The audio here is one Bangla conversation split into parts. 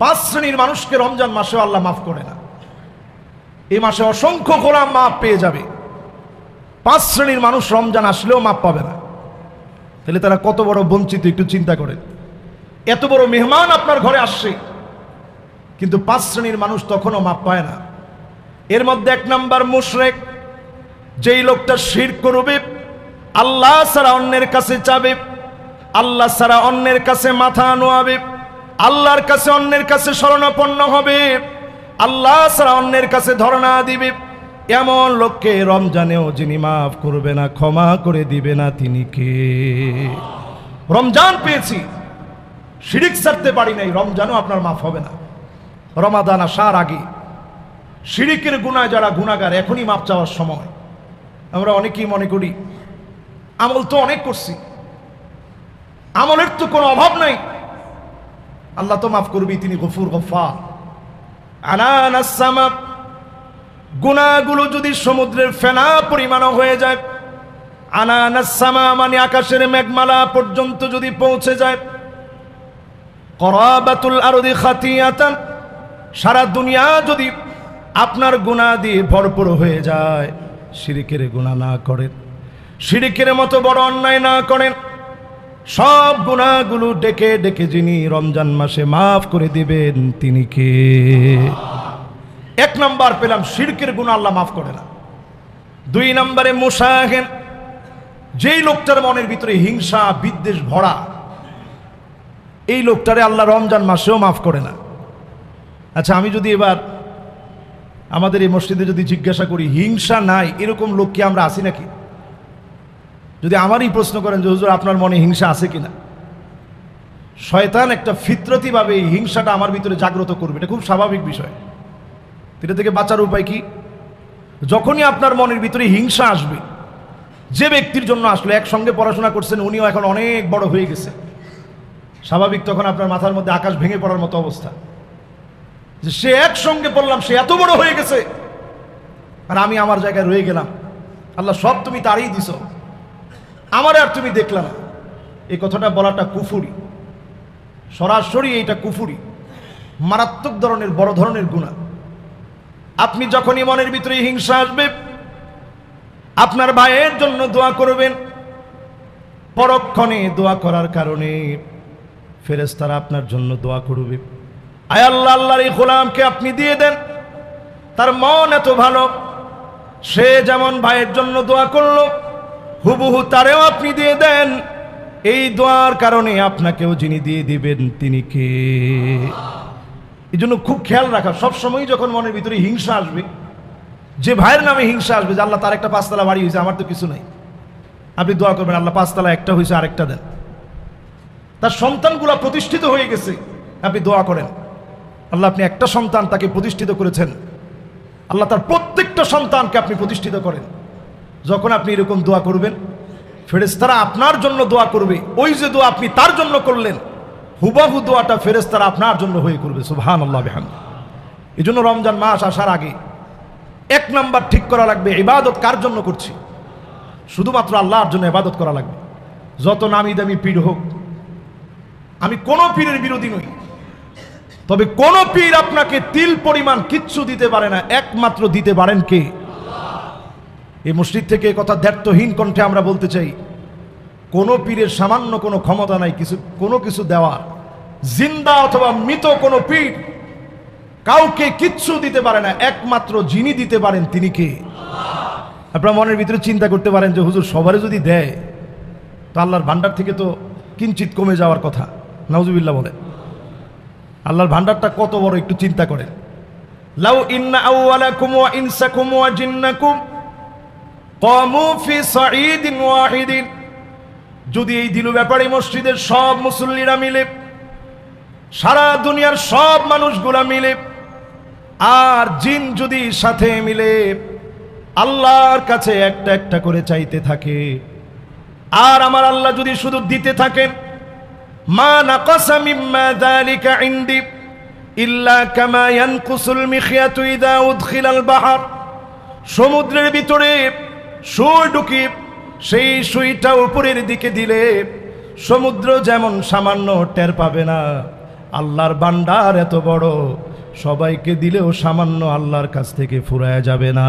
পাঁচ শ্রেণির মানুষকে রমজান মাসে আল্লাহ মাফ করে না। এই মাসে অসংখ্য গোলাম মাপ পেয়ে যাবে। পাঁচ শ্রেণির মানুষ রমজান আসলেও মাপ পাবে না। তাহলে তারা কত বড় বঞ্চিত, একটু চিন্তা করেন। এত বড় মেহমান আপনার ঘরে আসছে, কিন্তু পাঁচ শ্রেণির মানুষ তখনও মাপ পায় না। এর মধ্যে এক নাম্বার মুশরেক, যেই লোকটা শির করবে, আল্লাহ ছাড়া অন্যের কাছে যাবে আল্লাহ ছাড়া অন্যের কাছে মাথা নোয়াবে। আল্লাহর কাছে অন্যের কাছে শরণাপন্ন হবে। আল্লাহ ছাড়া অন্যের কাছে ধর্ণা দিবে। এমন লোককে রমজানেও যিনি মাফ করবে না, ক্ষমা করে দিবে না, তিনি কে? রমজান পেয়েছি। শিরিক ছাড়তে পারি নাই, রমজানও আপনার মাফ হবে না। রমাদান আসার আগে শিরিকের গুণায় যারা গুণাগার এখনই মাপ চাওয়ার সময়। আমরা অনেকেই মনে করি, আমল তো অনেক করছি। আমলের তো কোনো অভাব নাই। আল্লাহ তো মাফ করবি, তিনি গফুর গফা আনানাসামা গুণাগুলো যদি সমুদ্রের ফেনা পরিমাণও হয়ে যায় আনানাসামা মানে আকাশের মেঘমালা পর্যন্ত যদি পৌঁছে যায়, করাবাতুল আরদি খাতিয়াতান, সারা দুনিয়া যদি আপনার গুণা দিয়ে ভরপুর হয়ে যায়, শিরিকের গুণা না করেন, শিরিকের মতো বড় অন্যায় না করেন সব গুণাগুলো ডেকে ডেকে যিনি রমজান মাসে মাফ করে দিবেন, তিনি কে? এক নাম্বার পেলাম শিরকের গুণা আল্লাহ মাফ করে না। দুই নম্বরে মুসাহেন, যেই লোকটার মনের ভিতরে হিংসা, বিদ্বেষ ভরা, এই লোকটারে আল্লাহ রমজান মাসেও মাফ করে না। আচ্ছা আমি যদি এবার আমাদের এই মসজিদে যদি জিজ্ঞাসা করি, হিংসা নাই, এরকম লোক কি আমরা আছি নাকি? যদি আমারই প্রশ্ন করেন যে হুজুর, আপনার মনে হিংসা আছে কিনা? শয়তান একটা ফিতরতিভাবে এই হিংসাটা আমার ভিতরে জাগ্রত করবে, এটা খুব স্বাভাবিক বিষয়। এটা থেকে বাঁচার উপায় কি? যখনই আপনার মনের ভিতরে হিংসা আসবে, যে ব্যক্তির জন্য আসলো, একসঙ্গে পড়াশোনা করছেন, উনিও এখন অনেক বড় হয়ে গেছে। স্বাভাবিক তখন আপনার মাথার মধ্যে আকাশ ভেঙে পড়ার মতো অবস্থা। যে সে একসঙ্গে পড়লাম, সে এত বড় হয়ে গেছে, আর আমি আমার জায়গায় রয়ে গেলাম। আল্লাহ সব তুমি তারই দিছ। আমার আর তুমি দেখলা না। এই কথাটা বলাটা কুফুরি। সরাসরি এইটা কুফুরি। মারাত্মক ধরনের, বড় ধরনের গুণা আপনি যখনই মনের ভিতরে হিংসা আসবে, আপনার ভাইয়ের জন্য দোয়া করবেন। পরক্ষণে দোয়া করার কারণে ফেরেস্তারা আপনার জন্য দোয়া করবে। আয় আল্লাহ, আল্লাহর এই গোলামকে আপনি দিয়ে দেন। তার মন এত ভালো, সে যেমন ভাইয়ের জন্য দোয়া করল হুবহু তারেও আপনি দিয়ে দেন। এই দোয়ার কারণে আপনাকেও যিনি দিয়ে দিবেন, তিনি কে? এই জন্য খুব খেয়াল রাখা সবসময় যখন মনের ভিতরে হিংসা আসবে, যে ভাইয়ের নামে হিংসা আসবে, যে আল্লাহ তার একটা পাঁচতলা বাড়ি হয়েছে, আমার তো কিছু নাই। আপনি দোয়া করবেন, আল্লাহ পাঁচতলা একটা হয়েছে, আরেকটা দেন। তার সন্তানগুলো প্রতিষ্ঠিত হয়ে গেছে, আপনি দোয়া করেন। আল্লাহ আপনি একটা সন্তান তাকে প্রতিষ্ঠিত করেছেন। আল্লাহ তার প্রত্যেকটা সন্তানকে আপনি প্রতিষ্ঠিত করেন। যখন আপনি এরকম দোয়া করবেন ফেরেস্তারা আপনার জন্য দোয়া করবে, ওই যে দোয়া আপনি তার জন্য করলেন, হুবাহু দোয়াটা ফেরেস্তারা আপনার জন্য হয়ে করবে সুবহান আল্লাহ বেহান এই জন্য রমজান মাস আসার আগে এক নাম্বার ঠিক করা লাগবে, ইবাদত কার জন্য করছি? শুধুমাত্র আল্লাহর জন্য ইবাদত করা লাগবে। যত নামি দামি পীর হোক, আমি কোনো পীরের বিরোধী নই, তবে কোন পীর আপনাকে তিল পরিমাণ কিচ্ছু দিতে পারে না, একমাত্র দিতে পারেন কে? এই মসজিদ থেকে কথা দ্ব্যর্থহীন কণ্ঠে আমরা বলতে চাই, কোনো পীরের সামান্য কোনো ক্ষমতা নাই, কিছু, কোনো কিছু দেওয়ার। জিন্দা অথবা মৃত কোনো পীর কাউকে কিচ্ছু দিতে পারে না, একমাত্র যিনি দিতে পারেন তিনি কে? আপনার মনের ভিতরে চিন্তা করতে পারেন যে হুজুর সবারে যদি দেয়, তো আল্লাহর ভান্ডার থেকে তো কিঞ্চিত কমে যাওয়ার কথা। নাউজুবিল্লাহ বলে আল্লাহর ভান্ডারটা কত বড় একটু চিন্তা করেন। লাউ ইন্না আউওয়ালাকুম ওয়া ইনসাকুম ওয়া জিন্নাকুম যদি এই দিলু ব্যাপারে মসজিদের সব মুসল্লিরা মিলে, সারা দুনিয়ার সব মানুষগুলা মিলে, আর জিন যদি সাথে মিলে, আল্লাহর কাছে একটা একটা করে চাইতে থাকে। আর আমার আল্লাহ যদি শুধু দিতে থাকেন বাহার। সমুদ্রের ভিতরে সুই ঢুকি সেই সুইটা উপরের দিকে দিলে সমুদ্র যেমন সামান্য টের পাবে না। আল্লাহর বান্ডার এত বড়, সবাইকে দিলেও সামান্য আল্লাহর কাছ থেকে ফুরায় যাবে না।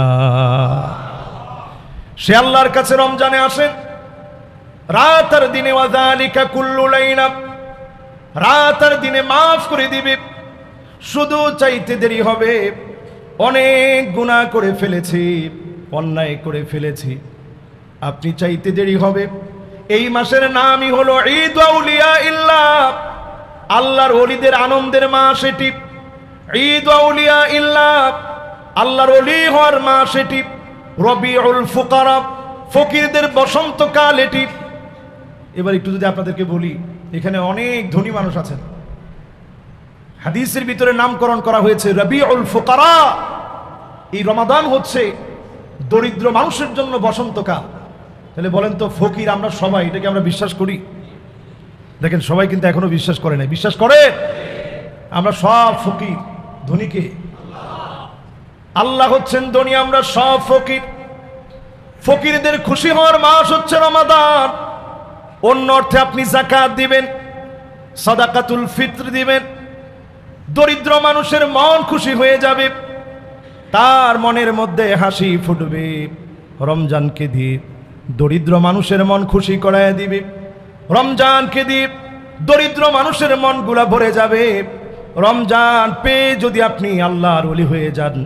সে আল্লাহর কাছে রমজানে আসেন। রাত আর দিনে ওয়াজালিকা কুল্লু রাত আর দিনে মাফ করে দিবে। শুধু চাইতে দেরি হবে, অনেক গুনাহ করে ফেলেছি। অন্যায় করে ফেলেছি। আপনি চাইতে দেরি হবে। এই মাসের নামই হলো ঈদ আউলিয়া আল্লাহর ওলিদের আনন্দের মাস এটি। ঈদ আউলিয়া ইল্লাহ আল্লাহর ওলি হওয়ার মাস এটি। রবিউল ফুকারা, ফকিরদের বসন্তকাল এটি। এবার একটু যদি আপনাদেরকে বলি, এখানে অনেক ধনী মানুষ আছেন। হাদিসের ভিতরে নামকরণ করা হয়েছে রবিউল ফুকারা। এই রমাদান হচ্ছে দরিদ্র মানুষের জন্য বসন্তকাল। তাহলে বলেন তো, ফকির, আমরা সবাই, এটাকে আমরা বিশ্বাস করি? দেখেন, সবাই কিন্তু এখনও বিশ্বাস করে নাই। বিশ্বাস করে আমরা সব ফকির। ধনীকে আল্লাহ হচ্ছেন ধনী, আমরা সব ফকির। ফকিরদের খুশি হওয়ার মাস হচ্ছে রমাদান। অন্য অর্থে আপনি জাকাত দিবেন, সাদাকাতুল ফিত্র দিবেন। দরিদ্র মানুষের মন খুশি হয়ে যাবে। তার মনের মধ্যে হাসি ফুটবে। রমজানকে দিয়ে দরিদ্র মানুষের মন খুশি করায় দিবে। রমজানকে দিয়ে দরিদ্র মানুষের মনগুলা ভরে যাবে। রমজান পেয়ে যদি আপনি আল্লাহর ওলি হয়ে যান।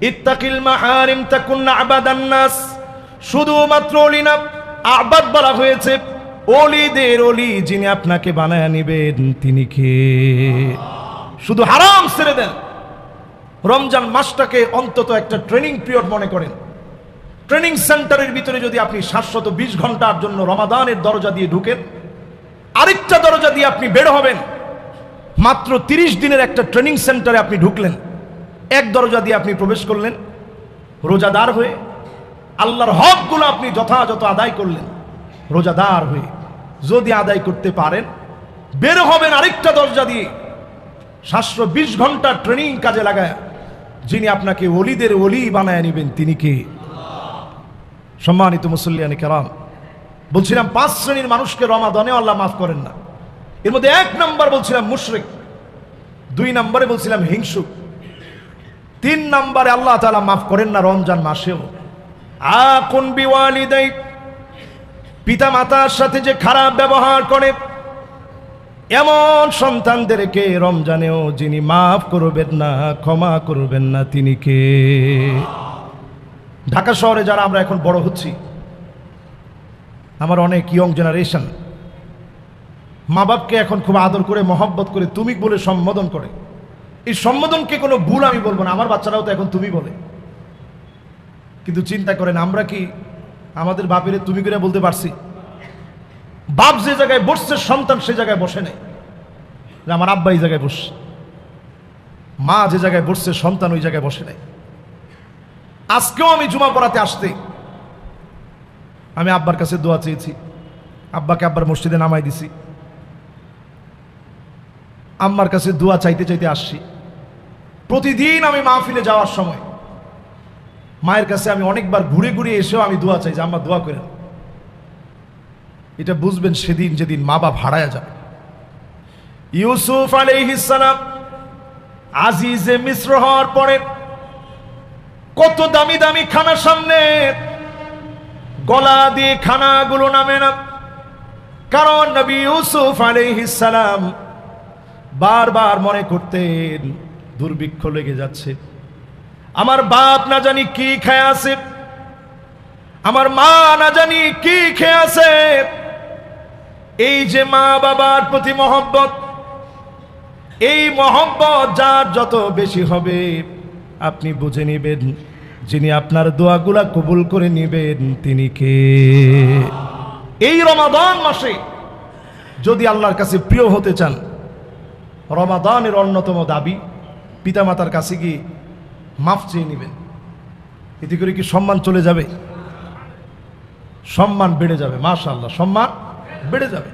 ইত্তাকিল মাহারিম তাকুন্না আবাদান নাস। শুধুমাত্র অলি না, আবাদ বলা হয়েছে অলিদের অলি যিনি আপনাকে বানায় নিবেন তিনি কে? শুধু হারাম ছেড়ে দেন। রমজান মাসটাকে অন্তত একটা ট্রেনিং পিরিয়ড মনে করেন। ট্রেনিং সেন্টারের ভিতরে যদি আপনি সাতশত বিশ ঘণ্টার জন্য রমাদানের দরজা দিয়ে ঢুকেন, আরেকটা দরজা দিয়ে আপনি বের হবেন। মাত্র তিরিশ দিনের একটা ট্রেনিং সেন্টারে আপনি ঢুকলেন। এক দরজা দিয়ে আপনি প্রবেশ করলেন। রোজাদার হয়ে আল্লাহর হকগুলো আপনি যথাযথ আদায় করলেন। রোজাদার হয়ে যদি আদায় করতে পারেন, বের হবেন আরেকটা দরজা দিয়ে। সাতশো বিশ ঘণ্টা ট্রেনিং কাজে লাগায় যিনি আপনাকে অলিদের অলি বানায় নেবেন তিনি কে? সম্মানিত মুসল্লিয়ানি কেরাম, বলছিলাম পাঁচ শ্রেণির মানুষকে রমাদানে আল্লাহ মাফ করেন না। এর মধ্যে এক নম্বর বলছিলাম মুশরিক, দুই নম্বরে বলছিলাম হিংসুক, তিন নম্বরে আল্লাহ তালা মাফ করেন না রমজান মাসেও। আকুন বিওয়ালিদাই পিতা মাতার সাথে যে খারাপ ব্যবহার করে এমন সন্তানদেরকে রমজানেও যিনি মাফ করবেন না, ক্ষমা করবেন না, তিনি কে? ঢাকা শহরে যারা আমরা এখন বড় হচ্ছি, আমার অনেক ইয়ং জেনারেশন মা বাপকে এখন খুব আদর করে, মহব্বত করে, তুমি বলে সম্বোধন করে। এই সম্বোধনকে কোনো ভুল আমি বলব না, আমার বাচ্চারাও তো এখন তুমি বলে। কিন্তু চিন্তা করেন, আমরা কি আমাদের বাপের তুমি করে বলতে পারছি? বাপ যে জায়গায় বসছে, সন্তান সে জায়গায় বসে নেই। আমার আব্বা এই জায়গায় বসছে। মা যে জায়গায় বসছে, সন্তান ওই জায়গায় বসে নেই। আজকেও আমি জুমা পড়াতে আসতে আমি আব্বার কাছে দোয়া চেয়েছি। আব্বাকে আব্বার মসজিদে নামাই দিছি। আম্মার কাছে দোয়া চাইতে চাইতে আসছি। প্রতিদিন আমি মা মাহফিলে যাওয়ার সময় মায়ের কাছে আমি অনেকবার ঘুরে ঘুরে এসেও আমি দোয়া চাই যে, আম্মা দোয়া করে এটা বুঝবেন সেদিন যেদিন মা বাপ হারায় যাবে। ইউসুফ আলাইহিসালাম আজিজে মিশ্র হওয়ার পরে কত দামি দামি খানা সামনে, গলা দিয়ে খানাগুলো নামে না। কারণ নবী ইউসুফ আলাইহিসালাম বারবার মনে করতেন, দুর্ভিক্ষ লেগে যাচ্ছে। আমার বাপ না জানি কি খেয়ে আছে, আমার মা না জানি কি খেয়ে আছে। এই যে মা বাবার প্রতি মহব্বত, এই মহব্বত যার যত বেশি হবে, আপনি বুঝে নেবেন যিনি আপনার দোয়াগুলা কবুল করে নেবেন তিনি কে? এই রমাদান মাসে যদি আল্লাহর কাছে প্রিয় হতে চান, রমাদানের অন্যতম দাবি পিতামাতার কাছে গিয়ে মাফ চেয়ে নেবেন। এতে করে কি সম্মান চলে যাবে? সম্মান বেড়ে যাবে মাশা আল্লাহ সম্মান বেড়ে যাবে।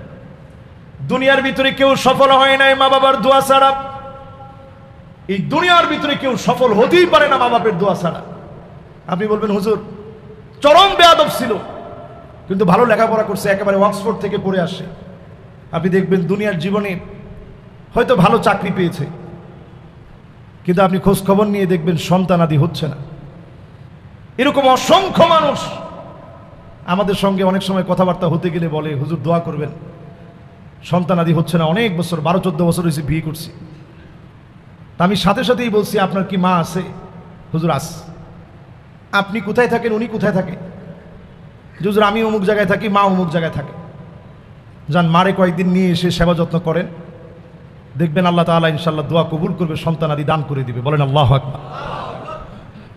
দুনিয়ার ভিতরে কেউ সফল হয় নাই মা বাবার দোয়া ছাড়া। এই দুনিয়ার ভিতরে কেউ সফল হতেই পারে না মা বাপের দোয়া ছাড়া। আপনি বলবেন, হুজুর, চরম বেয়াদব ছিল, কিন্তু ভালো লেখাপড়া করছে, একেবারে অক্সফোর্ড থেকে পড়ে আসে। আপনি দেখবেন দুনিয়ার জীবনে হয়তো ভালো চাকরি পেয়েছে, কিন্তু আপনি খোঁজ খবর নিয়ে দেখবেন সন্তানাদি হচ্ছে না। এরকম অসংখ্য মানুষ আমাদের সঙ্গে অনেক সময় কথাবার্তা হতে গেলে বলে, হুজুর, দোয়া করবেন। সন্তান আদি হচ্ছে না, অনেক বছর, বারো, চোদ্দ বছর হয়েছে বিয়ে করছি। তা আমি সাথে সাথেই বলছি, আপনার কি মা আছে? হুজুর, আস। আপনি কোথায় থাকেন? উনি কোথায় থাকে? হুজুর, আমি অমুক জায়গায় থাকি, মা অমুক জায়গায় থাকে। যান, মারে কয়েকদিন নিয়ে এসে সেবা যত্ন করেন। দেখবেন আল্লাহ তাআলা ইনশাল্লাহ দোয়া কবুল করবে, সন্তান আদি দান করে দিবে। বলেন, আল্লাহ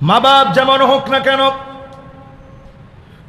মা বাপ যেমন হোক না কেন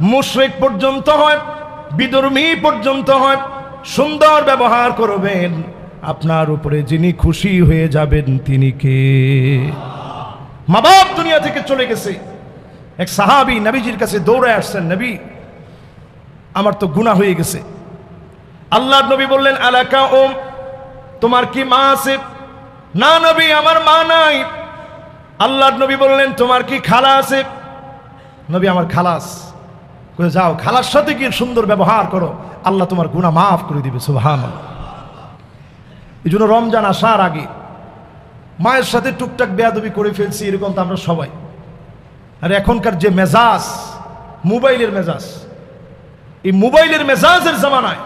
মুশরিক পর্যন্ত হয়, বিদর্মী পর্যন্ত হয়, সুন্দর ব্যবহার করবেন। আপনার উপরে যিনি খুশি হয়ে যাবেন, তিনি কে? মা বাপ দুনিয়া থেকে চলে গেছে। এক সাহাবি নবীজির কাছে দৌড়ে আসছেন, নবী, আমার তো গুনাহ হয়ে গেছে। আল্লাহ নবী বললেন আলাকা ওম তোমার কি মা আছে? না নবী, আমার মা নাই। আল্লাহর নবী বললেন, তোমার কি খালা আছে? নবী, আমার খালাস। যাও, খালার সাথে গিয়ে সুন্দর ব্যবহার করো। আল্লাহ তোমার গুণা মাফ করে দিবে সুবহান এই জন্য রমজান আসার আগে মায়ের সাথে টুকটাক বেয়াদবি করে ফেলছি, এরকম তো আমরা সবাই। আর এখনকার যে মেজাজ, মোবাইলের মেজাজ, এই মোবাইলের মেজাজের জামানায়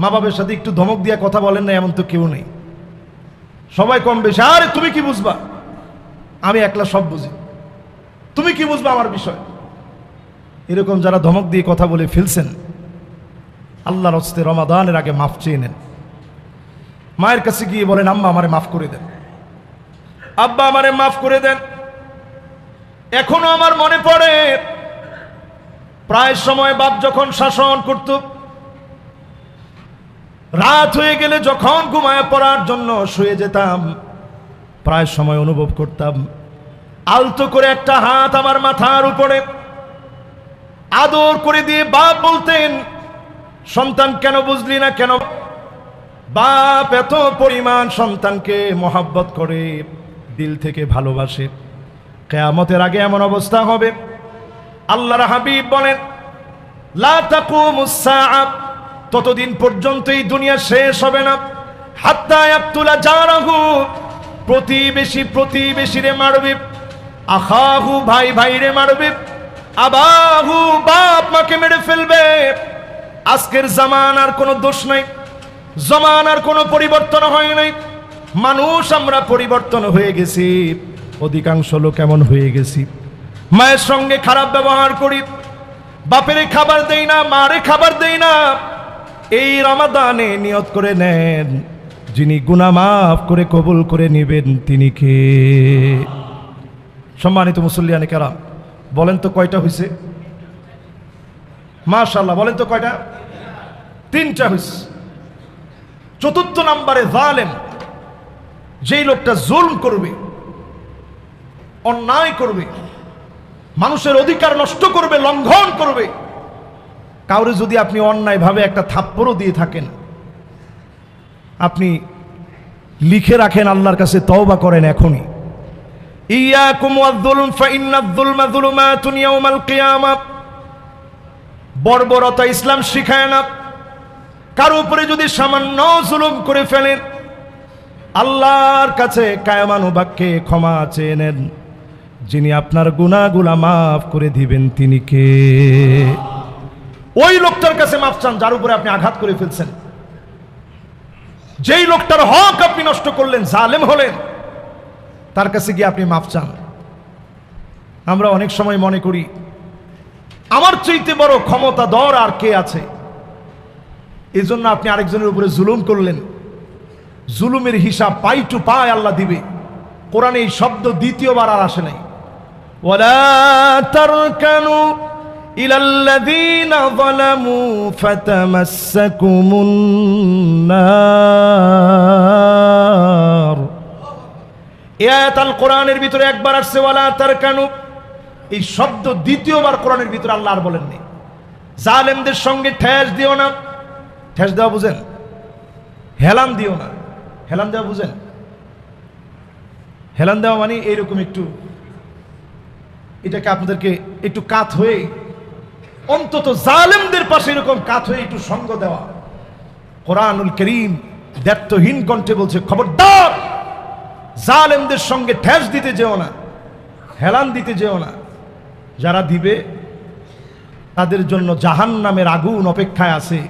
মা বাবার সাথে একটু ধমক দিয়ে কথা বলেন না, এমন তো কেউ নেই। সবাই কম বেশি, আরে, তুমি কি বুঝবা? আমি একলা সব বুঝি। তুমি কি বুঝবা আমার বিষয়? এরকম যারা ধমক দিয়ে কথা বলে ফেলছেন, আল্লাহর হস্তে রমাদানের আগে মাফ চেয়ে নেন। মায়ের কাছে গিয়ে বলেন, আম্মা আমারে মাফ করে দেন। আব্বা আমারে মাফ করে দেন। এখনও আমার মনে পড়ে, প্রায় সময় বাপ যখন শাসন করত, রাত হয়ে গেলে যখন ঘুমায় পড়ার জন্য শুয়ে যেতাম, প্রায় সময় অনুভব করতাম, আলতো করে একটা হাত আমার মাথার উপরে আদর করে দিয়ে বাপ বলতেন, সন্তান কেন বুঝলি না কেন? বাপ এত পরিমাণ সন্তানকে মহাব্বত করে, দিল থেকে ভালোবাসে। কেয়ামতের আগে এমন অবস্থা হবে। আল্লাহর হাবিব বলেন ততদিন পর্যন্ত এই দুনিয়া শেষ হবে না। হাত্তা ইয়াকতুলা জারাহু, প্রতিবেশী প্রতিবেশীরে মারবে। আখাহু ভাই ভাইরে মারবে। আবাহু বাপ মাকে মেরে ফেলবে। আজকের জামানার কোনো দোষ নাই। জমানার কোনো পরিবর্তন হয় নাই। মানুষ আমরা পরিবর্তন হয়ে গেছি। অধিকাংশ লোক এমন হয়ে গেছি। মায়ের সঙ্গে খারাপ ব্যবহার করি। বাপেরে খাবার দেই না, মারে খাবার দেই না। এই রমাদানে নিয়ত করে নেন। যিনি গুনাহ মাফ করে কবুল করে নেবেন, তিনি কে? সম্মানিত মুসল্লিয়ানে কেরাম বলেন তো কয়টা হয়েছে মাশাল্লাহ বলেন তো কয়টা? তিনটা হয়েছে চতুর্থ নাম্বারে জালেম, যেই লোকটা জুলম করবে, অন্যায় করবে, মানুষের অধিকার নষ্ট করবে, লঙ্ঘন করবে, কাউরে যদি আপনি অন্যায়ভাবে একটা থাপ্পড়ও দিয়ে থাকেন, আপনি লিখে রাখেন আল্লাহর কাছে তওবা করেন এখনই। ইয়াকুম ওয়াজ-যুলম ফাইন্নায-যুলমা যুলুমাতুন ইয়াওমাল কিয়ামা। বর্বরতা ইসলাম শিখায় না। কারও উপরে যদি সামান্য জুলুম করে ফেলেন, আল্লাহর কাছে কায়ামানু বাক্যে ক্ষমা চেয়ে নেন। যিনি আপনার গুনাহগুলা মাফ করে দিবেন, তিনি কে? ওই লোকটার কাছে মাফ চান, যার উপরে আপনি আঘাত করে ফেলছেন। যেই লোকটার হক আপনি নষ্ট করলেন, জালেম হলেন তার কাছে গিয়ে আপনি মাফ চান। আমরা অনেক সময় মনে করি, আমার চাইতে বড় ক্ষমতা দর আর কে আছে? এই জন্য আপনি আরেকজনের উপরে জুলুম করলেন। জুলুমের হিসাব পাই টু পাই আল্লাহ দিবে। কোরআনে এই শব্দ দ্বিতীয়বার আর আসে নাই। ওয়ালা এ কোরআনের ভিতরে একবার আসছে, ওয়ালা তার এই শব্দ দ্বিতীয়বার কোরআনের ভিতরে আল্লাহ আর বলেননি। জালেমদের সঙ্গে ঠেস দিও না। ঠেস দেওয়া বুঝেন? দিও না। দেওয়া বুঝেন? দেওয়া মানে এইরকম একটু, এটাকে আপনাদেরকে একটু কাত হয়ে, অন্তত জালেমদের পাশে এরকম কাত হয়ে একটু সঙ্গ দেওয়া। কোরআনুল করিম কণ্ঠে বলছে, খবরদার! জালেমদের সঙ্গে ঠেস দিতে যেও না, হেলান দিতে যেও না। যারা দিবে, তাদের জন্য জাহান নামের আগুন অপেক্ষায় আছে।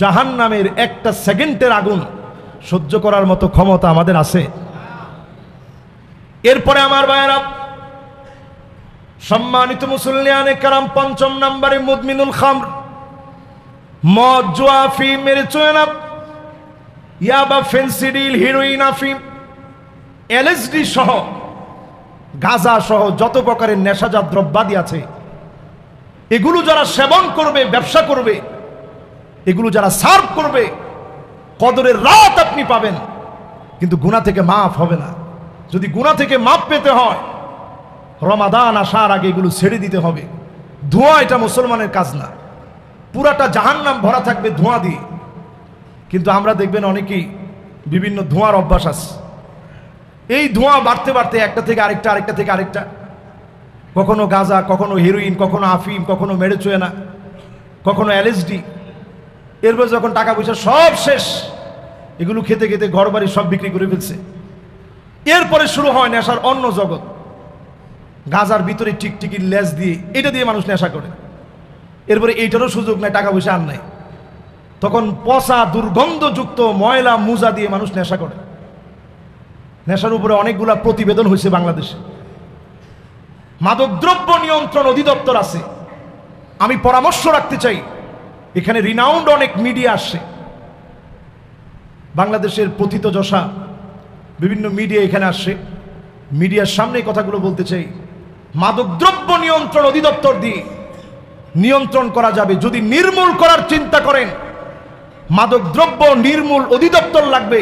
জাহান নামের একটা সেকেন্ডের আগুন সহ্য করার মতো ক্ষমতা আমাদের আছে। এরপরে আমার ভাইয়েরা, সম্মানিত মুসলিয়ানে কারাম পঞ্চম নম্বরে মুদমিনুল খামর, মদ জুয়া ফিম মেরে চোয়েনা ইয়াবা ফেন্সিডিল হিরোইন আফিম। এলএসডি সহ, গাঁজা সহ যত প্রকারের নেশাজাত দ্রব্যাদি আছে, এগুলো যারা সেবন করবে, ব্যবসা করবে, এগুলো যারা সার্ভ করবে, কদরের রাত আপনি পাবেন, কিন্তু গুণা থেকে মাফ হবে না। যদি গুণা থেকে মাপ পেতে হয়, রমাদান আসার আগে এগুলো ছেড়ে দিতে হবে। ধোঁয়া এটা মুসলমানের কাজ না। পুরাটা জাহান্নাম ভরা থাকবে ধোঁয়া দিয়ে। কিন্তু আমরা দেখবেন অনেকেই বিভিন্ন ধোঁয়ার অভ্যাস আছে। এই ধোঁয়া বাড়তে বাড়তে একটা থেকে আরেকটা আরেকটা থেকে আরেকটা। কখনো গাঁজা, কখনো হিরোইন কখনো আফিম, কখনো মেরেচুয়েনা কখনো এলএসডি এরপর যখন টাকা পয়সা সব শেষ, এগুলো খেতে খেতে ঘর বাড়ি সব বিক্রি করে ফেলছে। এরপরে শুরু হয় নেশার অন্য জগৎ। গাঁজার ভিতরে টিকটিকির লেজ দিয়ে, এটা দিয়ে মানুষ নেশা করে। এরপরে এইটারও সুযোগ নাই টাকা পয়সা আর নাই। তখন পচা, দুর্গন্ধযুক্ত ময়লা, মুজা দিয়ে মানুষ নেশা করে। নেশার উপরে অনেকগুলা প্রতিবেদন হয়েছে বাংলাদেশে। মাদকদ্রব্য নিয়ন্ত্রণ অধিদপ্তর আছে। আমি পরামর্শ রাখতে চাই, এখানে রিনাউন্ড অনেক মিডিয়া আসছে। বাংলাদেশের পথিত যশা, বিভিন্ন মিডিয়া এখানে আসছে। মিডিয়ার সামনে কথাগুলো বলতে চাই, মাদকদ্রব্য নিয়ন্ত্রণ অধিদপ্তর দিয়ে নিয়ন্ত্রণ করা যাবে। যদি নির্মূল করার চিন্তা করেন, মাদকদ্রব্য নির্মূল অধিদপ্তর লাগবে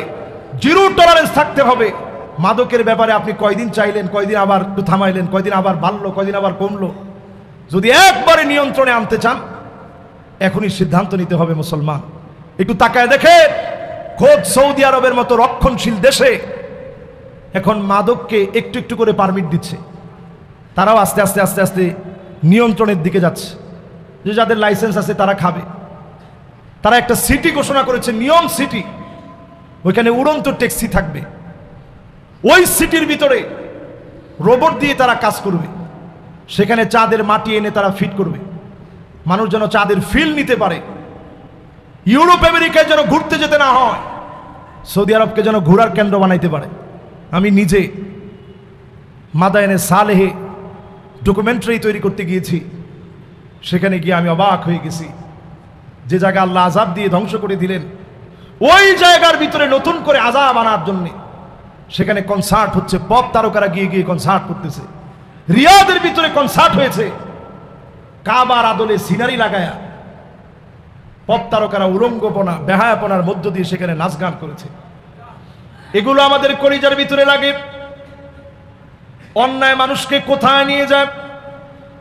জিরো টলারেন্স থাকতে হবে। মাদকের ব্যাপারে আপনি কয়দিন চাইলেন, কয়দিন আবার একটু থামাইলেন, কয়দিন আবার বাড়লো, কয়দিন আবার কমলো? যদি একবারে নিয়ন্ত্রণে আনতে চান, এখনই সিদ্ধান্ত নিতে হবে মুসলমান। একটু তাকায় দেখে খোদ সৌদি আরবের মতো রক্ষণশীল দেশে এখন মাদককে একটু একটু করে পারমিট দিচ্ছে। তারাও আস্তে আস্তে আস্তে আস্তে নিয়ন্ত্রণের দিকে যাচ্ছে। যে যাদের লাইসেন্স আছে তারা খাবে। তারা একটা সিটি ঘোষণা করেছে, নিয়ম সিটি ওইখানে উড়ন্ত ট্যাক্সি থাকবে। ওই সিটির ভিতরে রোবট দিয়ে তারা কাজ করবে। সেখানে চাঁদের মাটি এনে তারা ফিট করবে। মানুষ যেন চাঁদের ফিল নিতে পারে। ইউরোপ, আমেরিকায় যেন ঘুরতে যেতে না হয়। সৌদি আরবকে যেন ঘোরার কেন্দ্র বানাইতে পারে। আমি নিজে মাদায়নে সালেহে ডকুমেন্টারি তৈরি করতে গিয়েছি। সেখানে গিয়ে আমি অবাক হয়ে গেছি। যে জায়গা আল্লাহ আজাব দিয়ে ধ্বংস করে দিলেন, ওই জায়গার ভিতরে নতুন করে আজাব আনার জন্য। সেখানে কনসার্ট হচ্ছে পপ তারকারা গিয়ে গিয়ে কনসার্ট করতেছে। রিয়াদের ভিতরে কনসার্ট হয়েছে। কাবার আদলে সিনারি লাগায়া। পপ তারকারা উলঙ্গপনা বেহায়াপনার মধ্য দিয়ে সেখানে নাচ গান করেছে। এগুলো আমাদের কলিজার ভিতরে লাগে। অন্যায় মানুষকে কোথায় নিয়ে যায়?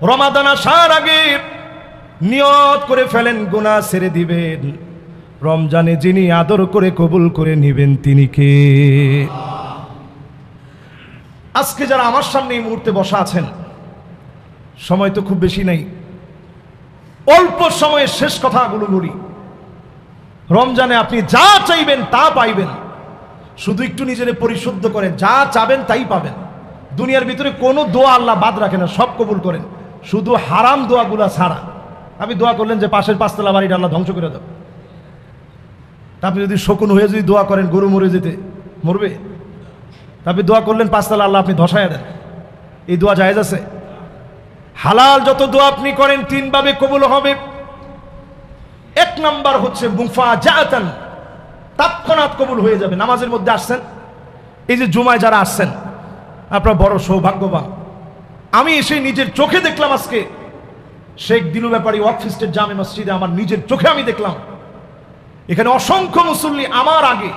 রমাদান আসার আগে নিয়ত করে ফেলেন, গুনাহ ছেড়ে দিবেন। রমজানে যিনি আদর করে কবুল করে নিবেন, তিনি কে? আজকে যারা আমার সামনে এই মুহূর্তে বসা আছেন, সময় তো খুব বেশি নেই। অল্প সময়ে শেষ কথাগুলো বলি। রমজানে আপনি যা চাইবেন তা পাইবেন। শুধু একটু নিজেরে পরিশুদ্ধ করে যা চাবেন তাই পাবেন। দুনিয়ার ভিতরে কোনো দোয়া আল্লাহ বাদ রাখে না, সব কবুল করেন। শুধু হারাম দোয়াগুলা ছাড়া। আপনি দোয়া করলেন যে পাশের পাঁচতলা বাড়িটা আল্লাহ ধ্বংস করে দাও। আপনি যদি শকুন হয়ে যদি দোয়া করেন, গরু মরে যেতে, মরবে? আপনি দোয়া করলেন পাঁচতলা আল্লাহ আপনি ধসায় দেন। এই দোয়া জায়েজ আছে? হালাল যত দোয়া আপনি করেন, তিনভাবে কবুল হবে। এক নাম্বার হচ্ছে মুফা জাতান তৎক্ষণাৎ কবুল হয়ে যাবে। নামাজের মধ্যে আসছেন, এই যে জুমায় যারা আসছেন, আপনার বড় সৌভাগ্যবান। আমি এসে নিজের চোখে দেখলাম আজকে। শেখ দিলু ব্যাপারী ওয়াকফিস্টের জামে মসজিদে আমার নিজের চোখে আমি দেখলাম। এখানে অসংখ্য মুসল্লি আমার আগে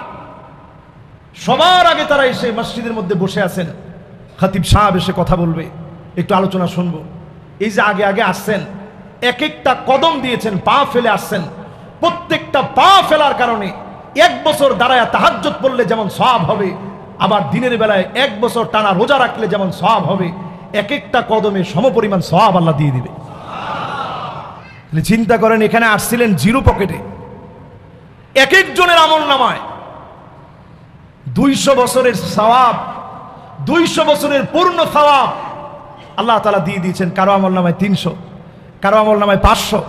সবার আগে তারা এসে মসজিদের মধ্যে বসে আছেন। খাতিব সাহেব এসে কথা বলবে, একটু আলোচনা শুনব। এই যে আগে আগে আসছেন এক একটা কদম দিয়েছেন, পা ফেলে আসছেন। প্রত্যেকটা পা ফেলার কারণে এক বছর দাঁড়ায় তাহাজ্জত পড়লে যেমন সব হবে, আবার দিনের বেলায় এক বছর টানা রোজা রাখলে যেমন সব হবে এক একটা কদমে সমপরিমাণ সব আল্লাহ দিয়ে দিবে। চিন্তা করেন, এখানে আসছিলেন জিরো পকেটে। এক একজনের আমল নামায় দুইশো বছরের সওয়াব, দুইশো বছরের পূর্ণ সওয়াব। আল্লাহ তালা দিয়ে দিয়েছেন কারও আমল নামায় তিনশো, কারও আমল নামায় পাঁচশো।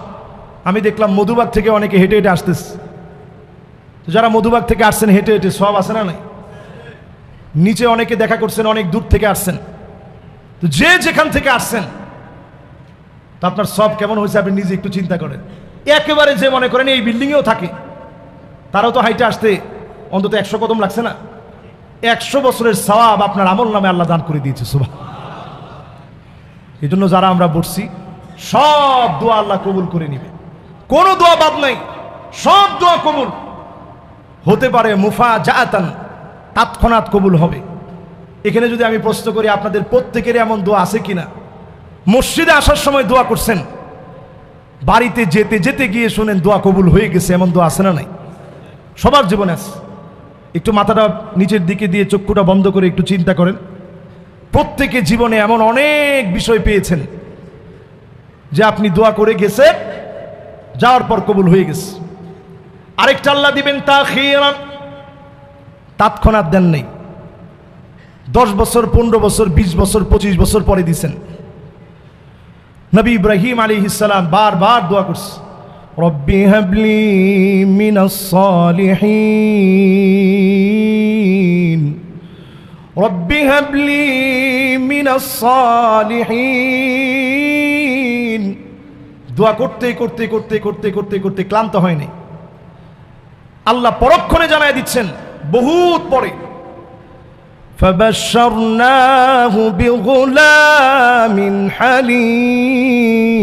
আমি দেখলাম মধুবাগ থেকে অনেকে হেঁটে হেঁটে আসতেছে। যারা মধুবাগ থেকে আসছেন, হেঁটে হেঁটে সব আসে না নাই? নিচে অনেকে দেখা করছেন, অনেক দূর থেকে আসছেন। তো যে যেখান থেকে আসছেন, তো আপনার সব কেমন হয়েছে আপনি নিজে একটু চিন্তা করেন। একেবারে যে মনে করেন এই বিল্ডিংয়েও থাকে। তারাও তো হাইটে আসতে অন্তত একশো কদম লাগছে না? একশো বছরের সওয়াব আপনার আমল নামে আল্লাহ দান করে দিয়েছে সুভা এই জন্য যারা আমরা বসছি, সব দোয়া আল্লাহ কবুল করে নিবে। কোনো দোয়া বাদ নাই, সব দোয়া কবুল। হতে পারে মুফা জাতান তৎক্ষণাৎ কবুল হবে। এখানে যদি আমি প্রশ্ন করি, আপনাদের প্রত্যেকের এমন দোয়া আছে কিনা? মসজিদে আসার সময় দোয়া করছেন? বাড়িতে যেতে যেতে গিয়ে শোনেন, দোয়া কবুল হয়ে গেছে, এমন দোয়া আছে না নাই? সবার জীবনে আছে। একটু মাথাটা নিচের দিকে দিয়ে চক্ষুটা বন্ধ করে একটু চিন্তা করেন। প্রত্যেকে জীবনে এমন অনেক বিষয় পেয়েছেন যে আপনি দোয়া করে গেছে, যাওয়ার পর কবুল হয়ে গেছে। আরেকটা আল্লাহ দিবেন তা খেয়ে খেয়াম তৎক্ষণাৎ দেন নেই। দশ বছর, পনেরো বছর, বিশ বছর, পঁচিশ বছর পরে দিছেন। নবী ইব্রাহিম আলী ইসালাম বারবার দোয়া করছে। রব্বি হাবলি মিনাস সালিহিন রব্বি হাবলি মিনাস সালিহিন দোয়া করতে করতে করতে করতে করতে করতে ক্লান্ত হয়নি আল্লাহ পরক্ষণে জানায় দিচ্ছেন বহুত পরে فبشرناه بغلام حليم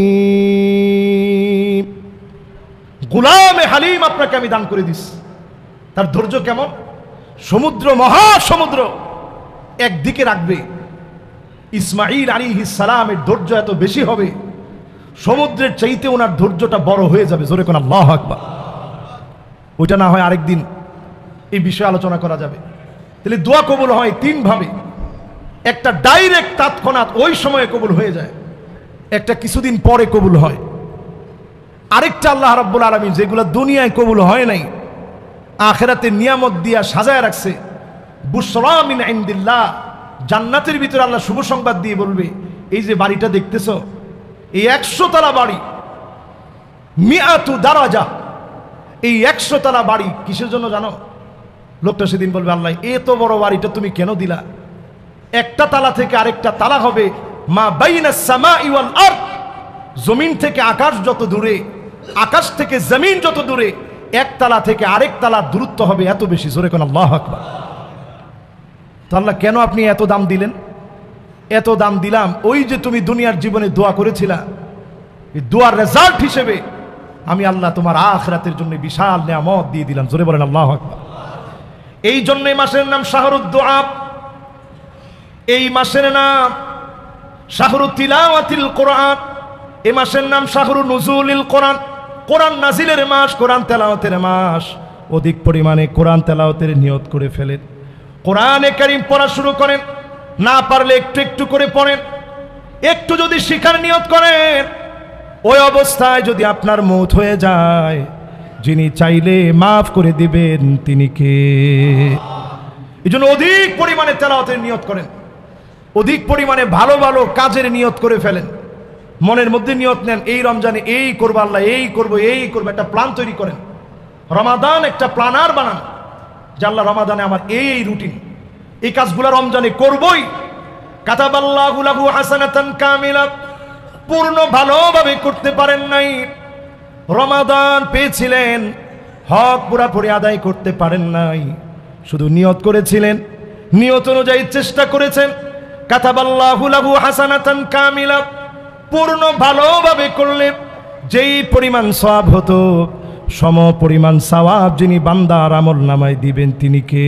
গুলামে হালিম আপনাকে আমি দান করে দিস তার ধৈর্য কেমন? সমুদ্র, মহাসমুদ্র একদিকে রাখবে। ইসমাইল আলী সালামের ধৈর্য এত বেশি হবে, সমুদ্রের চাইতে ওনার ধৈর্যটা বড় হয়ে যাবে। জোরে কোন আল্লাহ আকবার। ওইটা না হয় আরেকদিন এই বিষয়ে আলোচনা করা যাবে। তাহলে দোয়া কবুল হয় তিনভাবে একটা ডাইরেক্ট তৎক্ষণাৎ ওই সময়ে কবুল হয়ে যায়, একটা কিছুদিন পরে কবুল হয়। আরেকটা আল্লাহ রাব্বুল আলমী যেগুলো দুনিয়ায় কবুল হয় নাই, আখেরাতে নিয়ামত দিয়া সাজায় রাখছে। বুসরামিন আইন্দিল্লাহ জান্নাতের ভিতরে আল্লাহ শুভ সংবাদ দিয়ে বলবে, এই যে বাড়িটা দেখতেছ, এই একশো তালা বাড়ি, মিয়াতু দারাজা, এই একশো তালা বাড়ি কিসের জন্য জানো? লোকটা সেদিন বলবে, আল্লাহ এত বড় বাড়িটা তুমি কেন দিলা? একটা তালা থেকে আরেকটা তালা হবে, মা বাইনা সামা ইওয়াল আর জমিন থেকে আকাশ যত দূরে আকাশ থেকে জমিন যত দূরে, এক তালা থেকে আরেক তালা দূরত্ব হবে এত বেশি। জোরে কোন আল্লাহ আকবার। তো আল্লাহ, কেন আপনি এত দাম দিলেন? এত দাম দিলাম, ওই যে তুমি দুনিয়ার জীবনে দোয়া করেছিলা, এই দোয়ার রেজাল্ট হিসেবে আমি আল্লাহ তোমার আখরাতের জন্য বিশাল নিয়ামত দিয়ে দিলাম। জোরে বলেন আল্লাহ আকবার। এই জন্য মাসের নাম শাহরুদ্দোয়া। এই মাসের নাম শাহরু তিলাওয়াতিল কোরআন। এ মাসের নাম শাহরু নজুলিল কোরআন। কোরআন নাজিলের মাস, কোরআন তেলাওতের মাস। অধিক পরিমাণে কোরআন তেলাওতের নিয়ত করে ফেলেন। কোরআনে কারিম পড়া শুরু করেন, না পারলে একটু একটু করে পড়েন। একটু যদি শিখার নিয়ত করেন, ওই অবস্থায় যদি আপনার মৌত হয়ে যায়, যিনি চাইলে মাফ করে দিবেন, তিনি কে? এই জন্য অধিক পরিমাণে তেলাওয়াতের নিয়ত করেন। অধিক পরিমাণে ভালো ভালো কাজের নিয়ত করে ফেলেন। মনের মধ্যে নিয়ত নেন, এই রমজানে এই করব আল্লাহ, এই করব এই করব, একটা প্ল্যান তৈরি করেন। রমাদান একটা প্ল্যানার বানান, যে আল্লাহ রমাদানে আমার এই এই রুটিন। এই কাজগুলো রমজানে করবই। কাতাবাল্লাহু হাসানাতান কামিলা, পূর্ণ ভালোভাবে করতে পারেন নাই। রমাদান পেয়েছিলেন, হক পুরাপুরি আদায় করতে পারেন নাই। শুধু নিয়ত করেছিলেন, নিয়ত অনুযায়ী চেষ্টা করেছেন। কাতাবাল্লাহু লাহু হাসানাতান কামিলা পূর্ণ ভালোভাবে করলে যেই পরিমাণ সওয়াব হতো, সম পরিমাণ সওয়াব যিনি বান্দার আমল নামায় দিবেন তিনি কে?